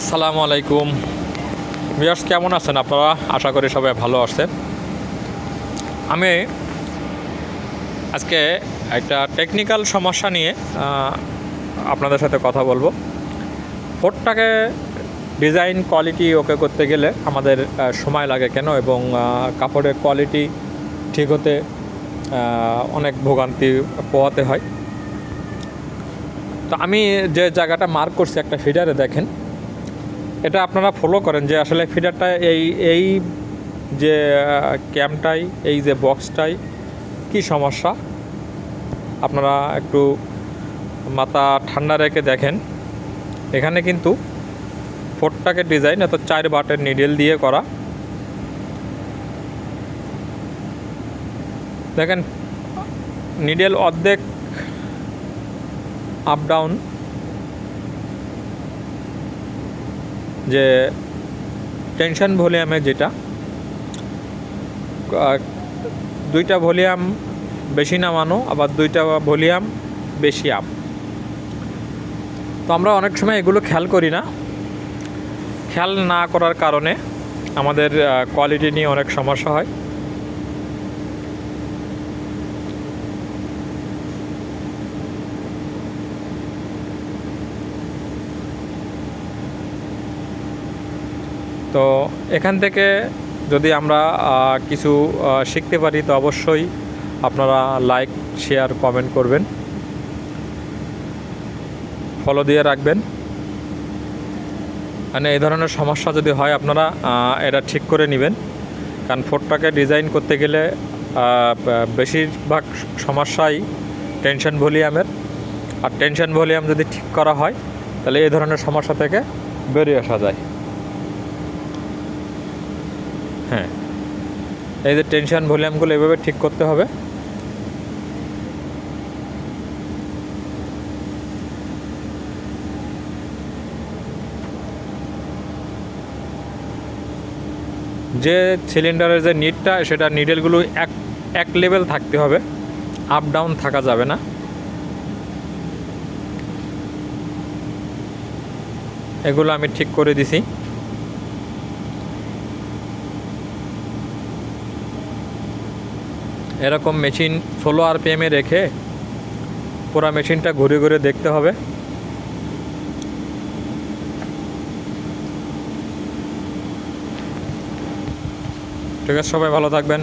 আসসালামু আলাইকুম। বিয়ার্স কেমন আছেন আপনারা? আশা করি সবাই ভালো আছেন। আমি আজকে একটা টেকনিক্যাল সমস্যা নিয়ে আপনাদের সাথে কথা বলব। ফোরটাকে ডিজাইন কোয়ালিটি ওকে করতে গেলে আমাদের সময় লাগে কেন? এবং কাপড়ের কোয়ালিটি ঠিক হতে অনেক ভোগান্তি পোহাতে হয়। তো আমি যে জায়গাটা মার্ক করছি একটা ফিডারে দেখেন। এটা আপনারা ফলো করেন যে আসলে ফিডারটা এই এই যে ক্যাম্পটাই এই যে বক্সটাই কি সমস্যা? আপনারা একটু মাথা ঠান্ডা রেখে দেখেন। এখানে কিন্তু ফোরটাকে ডিজাইন এত চার বাটের নিডেল দিয়ে করা। দেখেন নিডেল অর্ধেক আপ ডাউন যে টেনশন ভলিউমে যেটা দুইটা ভলিউম বেশি নামানো, আবার দুইটা ভলিউম বেশি আপ। তো আমরা অনেক সময় এগুলো খেয়াল করি না। খেয়াল না করার কারণে আমাদের কোয়ালিটি নিয়ে অনেক সমস্যা হয়। তো এখান থেকে যদি আমরা কিছু শিখতে পারি, তো অবশ্যই আপনারা লাইক, শেয়ার, কমেন্ট করবেন। ফলো দিয়ে রাখবেন। মানে এই ধরনের সমস্যা যদি হয় আপনারা এটা ঠিক করে নেবেন। কারণ ফোরটাকে ডিজাইন করতে গেলে বেশিরভাগ সমস্যাই টেনশন ভলিউমের। আর টেনশন ভলিউম যদি ঠিক করা হয়, তাহলে এই ধরনের সমস্যা থেকে বেরিয়ে আসা যায়। হ্যাঁ। এই যে টেনশন ভলিউমগুলো এভাবে ঠিক করতে হবে। যে সিলিন্ডারের যে নিডটা সেটা নিডেলগুলো এক এক লেভেল থাকতে হবে। আপ ডাউন থাকা যাবে না। এগুলো আমি ঠিক করে দিছি। এরকম মেশিন ষোলো আরপিএমে রেখে পুরা মেশিনটা ঘুরে ঘুরে দেখতে হবে। ঠিক আছে, সবাই ভালো থাকবেন।